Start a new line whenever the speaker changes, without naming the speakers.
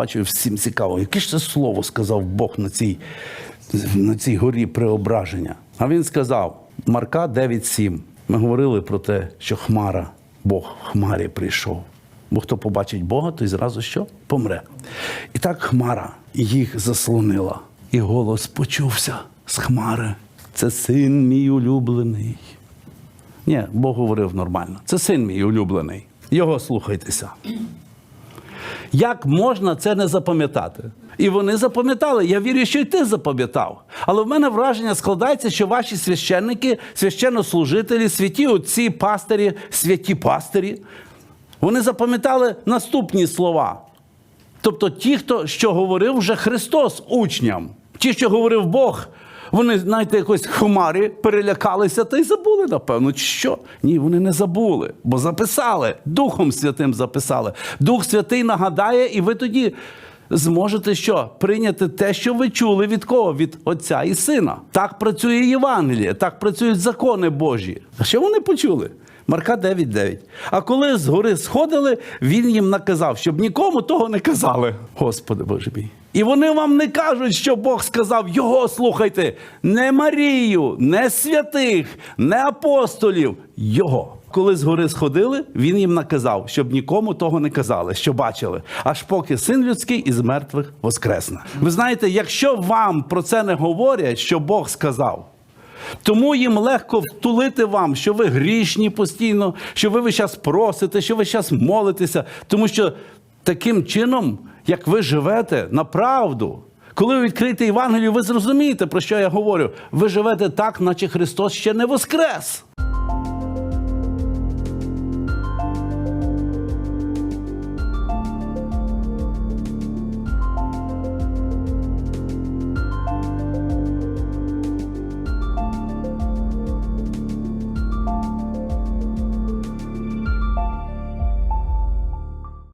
бачу, всім цікаво, яке ж це слово сказав Бог на цій, на цій горі преображення. А він сказав: Марка 9,7. Ми говорили про те, що Хмара, Бог в Хмарі прийшов. Бо хто побачить Бога, той зразу що? Помре. І так Хмара їх заслонила. І голос почувся з Хмари. Це син мій улюблений. Ні, Бог говорив нормально. Це син мій улюблений. Його слухайтеся. Як можна це не запам'ятати? І вони запам'ятали. Я вірю, що і ти запам'ятав. Але в мене враження складається, що ваші священники, священнослужителі, святі отці, пастирі, святі пастирі, вони запам'ятали наступні слова. Тобто ті, хто що говорив вже Христос учням, ті, що говорив Бог, вони, знаєте, якось в хмарі перелякалися та й забули, напевно, чи що? Ні, вони не забули, бо записали, Духом Святим записали. Дух Святий нагадає, і ви тоді зможете що? Прийняти те, що ви чули від кого? Від Отця і Сина. Так працює Євангеліє, так працюють закони Божі. А що вони почули? Марка 9.9. А коли з гори сходили, він їм наказав, щоб нікому того не казали. Господи Боже мій. І вони вам не кажуть, що Бог сказав, його слухайте, не Марію, не святих, не апостолів, його. Коли з гори сходили, він їм наказав, щоб нікому того не казали, що бачили, аж поки син людський із мертвих воскресне. Ви знаєте, якщо вам про це не говорять, що Бог сказав, тому їм легко втулити вам, що ви грішні постійно, що ви весь час просите, що ви час молитеся. Тому що таким чином, як ви живете на правду, коли ви відкриєте Євангелію, ви зрозумієте, про що я говорю. Ви живете так, наче Христос ще не воскрес.